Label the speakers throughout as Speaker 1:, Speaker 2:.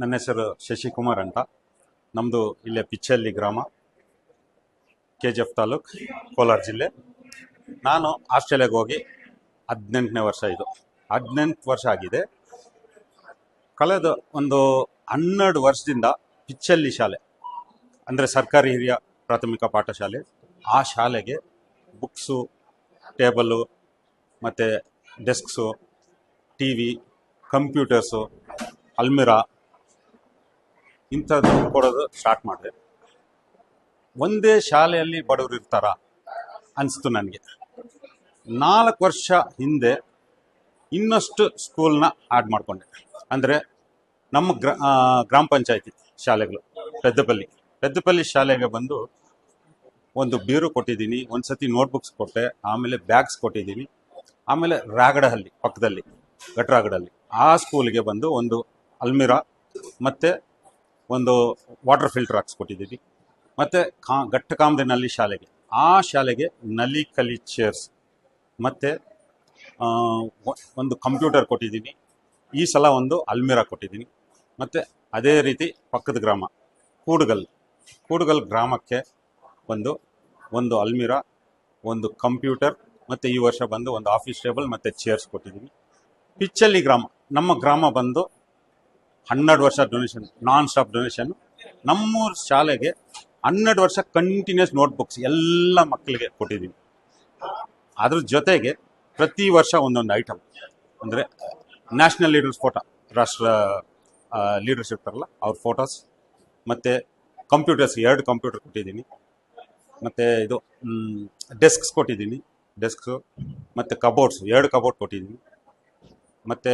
Speaker 1: ನನ್ನ ಹೆಸರು ಶಶಿಕುಮಾರ್ ಅಂತ. ನಮ್ಮದು ಇಲ್ಲೇ ಪಿಚ್ಚಲ್ಲಿ ಗ್ರಾಮ K G F taluk, Kolar ಜಿಲ್ಲೆ. ನಾನು ಆಸ್ಟ್ರೇಲಿಯಾಗೆ ಹೋಗಿ ಹದಿನೆಂಟನೇ ವರ್ಷ ಇದು. ಹದಿನೆಂಟು ವರ್ಷ ಆಗಿದೆ. ಕಳೆದ ಒಂದು ಹನ್ನೆರಡು ವರ್ಷದಿಂದ ಪಿಚ್ಚಲ್ಲಿ ಶಾಲೆ, ಅಂದರೆ ಸರ್ಕಾರಿ ಹಿರಿಯ ಪ್ರಾಥಮಿಕ ಪಾಠಶಾಲೆ, ಆ ಶಾಲೆಗೆ ಬುಕ್ಸು ಟೇಬಲ್ಲು ಮತ್ತು ಡೆಸ್ಕ್ಸು ಟಿ ವಿ ಕಂಪ್ಯೂಟರ್ಸು, ಅಲ್ಮಿರಾ ಇಂಥದ್ದು ಕೊಡೋದು ಸ್ಟಾರ್ಟ್ ಮಾಡಿದೆ. ಒಂದೇ ಶಾಲೆಯಲ್ಲಿ ಬಡವರು ಇರ್ತಾರ ಅನಿಸ್ತು ನನಗೆ. ನಾಲ್ಕು ವರ್ಷ ಹಿಂದೆ ಇನ್ನಷ್ಟು ಸ್ಕೂಲ್ನ ಆ್ಯಡ್ ಮಾಡಿಕೊಂಡೆ. ಅಂದರೆ ನಮ್ಮ ಗ್ರ ಗ್ರಾಮ ಪಂಚಾಯತಿ ಶಾಲೆಗಳು, ಪೆದ್ದಪಲ್ಲಿ. ಪೆದ್ದಪಲ್ಲಿ ಶಾಲೆಗೆ ಬಂದು ಒಂದು ಬೀರು ಕೊಟ್ಟಿದ್ದೀನಿ ಒಂದು ಸತಿ ನೋಟ್ಬುಕ್ಸ್ ಕೊಟ್ಟೆ, ಆಮೇಲೆ ಬ್ಯಾಗ್ಸ್ ಕೊಟ್ಟಿದ್ದೀನಿ, ಆಮೇಲೆ ರಾಗಡಹಳ್ಳಿ, ಪಕ್ಕದಲ್ಲಿ ಗಟ್ರಾಗಡಲ್ಲಿ ಆ ಸ್ಕೂಲ್ಗೆ ಬಂದು ಒಂದು ಅಲ್ಮಿರಾ ಮತ್ತು ಒಂದು ವಾಟರ್ ಫಿಲ್ಟರ್ ಹಾಕ್ಸ್ಕೊಟ್ಟಿದ್ದೀವಿ. ಮತ್ತು ಕಾ ಘಟ್ಟಕಾಮದಿನಲ್ಲಿ ಶಾಲೆಗೆ. ಆ ಶಾಲೆಗೆ ನಲಿ ಕಲಿ ಚೇರ್ಸ್ ಮತ್ತು ಒಂದು ಕಂಪ್ಯೂಟರ್ ಕೊಟ್ಟಿದ್ದೀನಿ ಈ ಸಲ ಒಂದು ಅಲ್ಮಿರಾ ಕೊಟ್ಟಿದ್ದೀನಿ. ಮತ್ತು ಅದೇ ರೀತಿ ಪಕ್ಕದ ಗ್ರಾಮ, ಕೂಡುಗಲ್ ಕೂಡುಗಲ್ ಗ್ರಾಮಕ್ಕೆ ಒಂದು ಒಂದು ಅಲ್ಮಿರಾ, ಒಂದು ಕಂಪ್ಯೂಟರ್ ಮತ್ತು ಈ ವರ್ಷ ಬಂದು ಒಂದು ಆಫೀಸ್ ಟೇಬಲ್ ಮತ್ತು ಚೇರ್ಸ್ ಕೊಟ್ಟಿದ್ದೀನಿ ಪಿಚ್ಚಲ್ಲಿ ಗ್ರಾಮ, ನಮ್ಮ ಗ್ರಾಮ ಬಂದು ಹನ್ನೆರಡು ವರ್ಷ ಡೊನೇಷನ್ ನಾನ್ ಸ್ಟಾಪ್ ಡೊನೇಷನ್ ನಮ್ಮೂರ ಶಾಲೆಗೆ ಹನ್ನೆರಡು ವರ್ಷ ಕಂಟಿನ್ಯೂಸ್ ನೋಟ್ಬುಕ್ಸ್ ಎಲ್ಲ ಮಕ್ಕಳಿಗೆ ಕೊಟ್ಟಿದ್ದೀನಿ ಅದ್ರ ಜೊತೆಗೆ ಪ್ರತಿ ವರ್ಷ ಒಂದೊಂದು ಐಟಮ್ ಅಂದರೆ ನ್ಯಾಷನಲ್ ಲೀಡರ್ಸ್ ಫೋಟೋ ರಾಷ್ಟ್ರ ಲೀಡರ್ಸ್ ಇರ್ತಾರಲ್ಲ ಅವ್ರ ಫೋಟೋಸ್ ಮತ್ತು ಕಂಪ್ಯೂಟರ್ಸ್ ಎರಡು ಕಂಪ್ಯೂಟರ್ ಕೊಟ್ಟಿದ್ದೀನಿ ಮತ್ತು ಇದು ಡೆಸ್ಕ್ಸ್ ಕೊಟ್ಟಿದ್ದೀನಿ ಡೆಸ್ಕ್ಸು ಮತ್ತು ಕಬೋರ್ಡ್ಸ್ ಎರಡು ಕಬೋರ್ಡ್ ಕೊಟ್ಟಿದ್ದೀನಿ ಮತ್ತು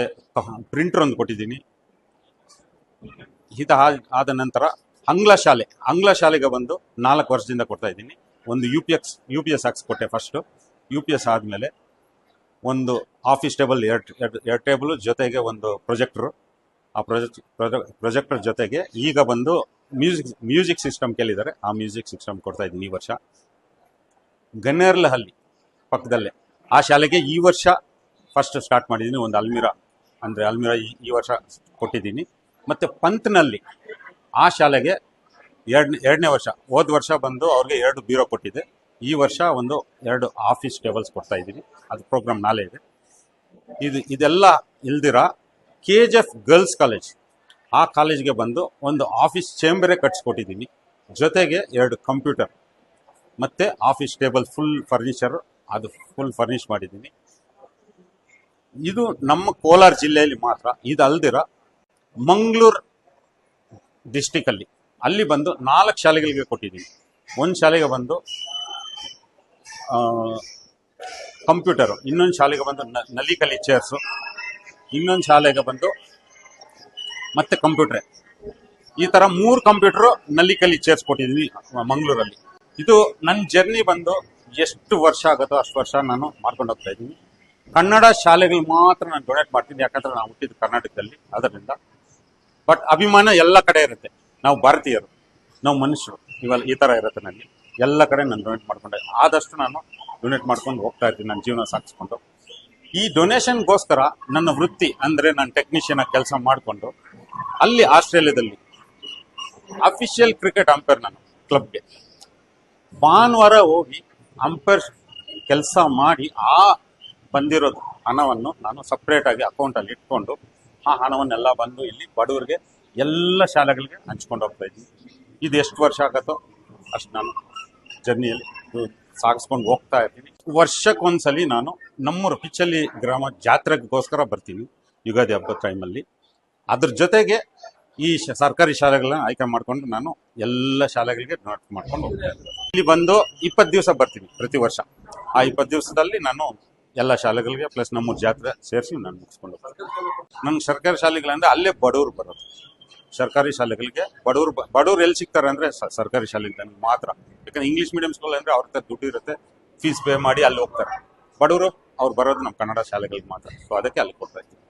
Speaker 1: ಪ್ರಿಂಟರ್ ಒಂದು ಕೊಟ್ಟಿದ್ದೀನಿ ಆ- ಆದ ನಂತರ ಆಂಗ್ಲ ಶಾಲೆ, ಆಂಗ್ಲ ಶಾಲೆಗೆ ಬಂದು ನಾಲ್ಕು ವರ್ಷದಿಂದ ಕೊಡ್ತಾ ಇದ್ದೀನಿ. ಒಂದು U P X U P S ಹಾಕ್ಸ್ ಕೊಟ್ಟೆ ಫಸ್ಟು ಯು ಪಿ ಎಸ್ ಆದಮೇಲೆ ಒಂದು ಆಫೀಸ್ ಟೇಬಲ್ ಎರಡು ಎರಡು ಟೇಬಲ್ ಜೊತೆಗೆ ಒಂದು ಪ್ರೊಜೆಕ್ಟ್ರು ಆ ಪ್ರೊಜೆಕ್ಟ್ ಪ್ರೊಜೆಕ್ಟರ್ ಜೊತೆಗೆ ಈಗ ಬಂದು ಮ್ಯೂಸಿಕ್ ಮ್ಯೂಸಿಕ್ ಸಿಸ್ಟಮ್ ಕೇಳಿದ್ದಾರೆ. ಆ ಮ್ಯೂಸಿಕ್ ಸಿಸ್ಟಮ್ ಕೊಡ್ತಾ ಇದ್ದೀನಿ ಈ ವರ್ಷ. ಗನ್ನೇರ್ಲಹಳ್ಳಿ ಪಕ್ಕದಲ್ಲೇ. ಆ ಶಾಲೆಗೆ ಈ ವರ್ಷ ಫಸ್ಟ್ ಸ್ಟಾರ್ಟ್ ಮಾಡಿದ್ದೀನಿ. ಒಂದು ಅಲ್ಮಿರಾ ಅಂದರೆ ಅಲ್ಮಿರಾ ಈ ವರ್ಷ ಕೊಟ್ಟಿದ್ದೀನಿ. ಮತ್ತು ಪಂತ್ನಲ್ಲಿ ಆ ಶಾಲೆಗೆ ಎರಡನೇ ಎರಡನೇ ವರ್ಷ, ಹೋದ ವರ್ಷ ಬಂದು ಅವ್ರಿಗೆ ಎರಡು ಬೀರೋ ಕೊಟ್ಟಿದೆ. ಈ ವರ್ಷ ಒಂದು ಎರಡು ಆಫೀಸ್ ಟೇಬಲ್ಸ್ ಕೊಡ್ತಾ ಇದ್ದೀನಿ. ಅದು ಪ್ರೋಗ್ರಾಮ್ ನಾಳೆ ಇದೆ. ಇದು, ಇದೆಲ್ಲ ಇಲ್ದಿರ K G F girls college. ಆ ಕಾಲೇಜ್ಗೆ ಬಂದು ಒಂದು ಆಫೀಸ್ ಚೇಂಬರೇ ಕಟ್ಸ್ಕೊಟ್ಟಿದ್ದೀನಿ. ಜೊತೆಗೆ ಎರಡು ಕಂಪ್ಯೂಟರ್, ಮತ್ತು ಆಫೀಸ್ ಟೇಬಲ್ ಫುಲ್ ಫರ್ನಿಚರ್, ಅದು ಫುಲ್ ಫರ್ನಿಷ್ ಮಾಡಿದ್ದೀನಿ. ಇದು ನಮ್ಮ ಕೋಲಾರ ಜಿಲ್ಲೆಯಲ್ಲಿ ಮಾತ್ರ, ಇದು ಅಲ್ದಿರ ಮಂಗಳೂರು ಡಿಸ್ಟಿಕಲ್ಲಿ ಅಲ್ಲಿ. ಬಂದು ನಾಲ್ಕು ಶಾಲೆಗಳಿಗೆ ಕೊಟ್ಟಿದ್ದೀನಿ. ಒಂದು ಶಾಲೆಗೆ ಬಂದು ಕಂಪ್ಯೂಟರು. ಇನ್ನೊಂದು ಶಾಲೆಗೆ ಬಂದು ನಲಿಕಲಿ ಚೇರ್ಸು ಇನ್ನೊಂದು ಶಾಲೆಗೆ ಬಂದು ಮತ್ತೆ ಕಂಪ್ಯೂಟ್ರೆ. ಈ ಥರ ಮೂರು ಕಂಪ್ಯೂಟರ್ ನಲಿಕಲಿ ಚೇರ್ಸ್ ಕೊಟ್ಟಿದ್ದೀನಿ, ಮಂಗಳೂರಲ್ಲಿ. ಇದು ನನ್ನ ಜರ್ನಿ ಬಂದು ಎಷ್ಟು ವರ್ಷ ಆಗುತ್ತೋ ಅಷ್ಟು ವರ್ಷ ನಾನು ಮಾಡ್ಕೊಂಡು ಹೋಗ್ತಾ ಇದ್ದೀನಿ. ಕನ್ನಡ ಶಾಲೆಗಳು ಮಾತ್ರ ನಾನು ಡೊನೇಟ್ ಮಾಡ್ತೀನಿ, ಯಾಕಂದ್ರೆ ನಾನು ಹುಟ್ಟಿದ್ದು ಕರ್ನಾಟಕದಲ್ಲಿ. ಅದರಿಂದ ಬಟ್ ಅಭಿಮಾನ ಎಲ್ಲ ಕಡೆ ಇರುತ್ತೆ. ನಾವು ಭಾರತೀಯರು, ನಾವು ಮನುಷ್ಯರು, ಇವೆಲ್ಲ ಈ ಥರ ಇರುತ್ತೆ ನನಗೆ. ಎಲ್ಲ ಕಡೆ ನಾನು ಡೊನೇಟ್ ಮಾಡ್ಕೊಂಡೆ. ಆದಷ್ಟು ನಾನು ಡೊನೇಟ್ ಮಾಡ್ಕೊಂಡು ಹೋಗ್ತಾ ಇರ್ತೀನಿ, ನನ್ನ ಜೀವನ ಸಾಗಿಸ್ಕೊಂಡು. ಈ ಡೊನೇಷನ್ಗೋಸ್ಕರ ನನ್ನ ವೃತ್ತಿ ಅಂದರೆ ನಾನು ಟೆಕ್ನಿಷಿಯನ್ ಕೆಲಸ ಮಾಡಿಕೊಂಡು, ಅಲ್ಲಿ ಆಸ್ಟ್ರೇಲಿಯಾದಲ್ಲಿ ಅಫಿಷಿಯಲ್ ಕ್ರಿಕೆಟ್ ಅಂಪೈರ್ ನಾನು ಕ್ಲಬ್ಗೆ ಭಾನುವಾರ ಹೋಗಿ ಅಂಪೈರ್ ಕೆಲಸ ಮಾಡಿ ಆ ಬಂದಿರೋದು ಹಣವನ್ನು ನಾನು ಸಪ್ರೇಟಾಗಿ ಅಕೌಂಟಲ್ಲಿ ಇಟ್ಕೊಂಡು ಆ ಹಣವನ್ನೆಲ್ಲ ಬಂದು ಇಲ್ಲಿ ಬಡವರಿಗೆ ಎಲ್ಲ ಶಾಲೆಗಳಿಗೆ ಹಂಚ್ಕೊಂಡು ಹೋಗ್ತಾ ಇದ್ದೀನಿ. ಇದು ಎಷ್ಟು ವರ್ಷ ಆಗತ್ತೋ ಅಷ್ಟು ನಾನು ಜರ್ನಿಯಲ್ಲಿ ಸಾಗಿಸ್ಕೊಂಡು ಹೋಗ್ತಾ ಇರ್ತೀನಿ. ವರ್ಷಕ್ಕೊಂದ್ಸಲಿ ನಾನು ನಮ್ಮೂರು ಪಿಚ್ಚಲ್ಲಿ ಗ್ರಾಮ ಜಾತ್ರೆಗೋಸ್ಕರ ಬರ್ತೀನಿ ಯುಗಾದಿ ಹಬ್ಬದ ಟೈಮಲ್ಲಿ ಅದ್ರ ಜೊತೆಗೆ ಈ ಸರ್ಕಾರಿ ಶಾಲೆಗಳನ್ನ ಆಯ್ಕೆ ಮಾಡ್ಕೊಂಡು ನಾನು ಎಲ್ಲ ಶಾಲೆಗಳಿಗೆ ನೋಟ್ ಮಾಡ್ಕೊಂಡು ಹೋಗ್ತಾ ಇದ್ದೀನಿ. ಇಲ್ಲಿ ಬಂದು ಇಪ್ಪತ್ತು ದಿವಸ ಬರ್ತೀನಿ ಪ್ರತಿ ವರ್ಷ. ಆ ಇಪ್ಪತ್ತು ದಿವಸದಲ್ಲಿ ನಾನು ಎಲ್ಲ ಶಾಲೆಗಳಿಗೆ ಪ್ಲಸ್ ನಮ್ಮ ಜಾತ್ರೆ ಸೇರಿಸಿ ನಾನು ಮುಗಿಸ್ಕೊಂಡು ನನ್ನ ಸರ್ಕಾರಿ ಶಾಲೆಗಳಂದ್ರೆ ಅಲ್ಲೇ ಬಡವರು ಬರೋದು. ಸರ್ಕಾರಿ ಶಾಲೆಗಳಿಗೆ ಬಡವರು ಬಡವರು ಎಲ್ಲಿ ಸಿಗ್ತಾರೆ ಅಂದ್ರೆ ಸರ್ಕಾರಿ ಶಾಲೆಗೆ ಮಾತ್ರ. ಯಾಕಂದ್ರೆ ಇಂಗ್ಲೀಷ್ ಮೀಡಿಯಂ ಸ್ಕೂಲ್ ಅಂದ್ರೆ ಅವ್ರ ಹತ್ರ ದುಡ್ಡು ಇರುತ್ತೆ ಫೀಸ್ ಪೇ ಮಾಡಿ ಅಲ್ಲಿ ಹೋಗ್ತಾರೆ. ಬಡವರು ಅವ್ರು ಬರೋದು ನಮ್ಮ ಕನ್ನಡ ಶಾಲೆಗಳಿಗೆ ಮಾತ್ರ. ಸೊ ಅದಕ್ಕೆ ಅಲ್ಲಿ ಕೊಡ್ತಾ ಇದ್ದೀನಿ.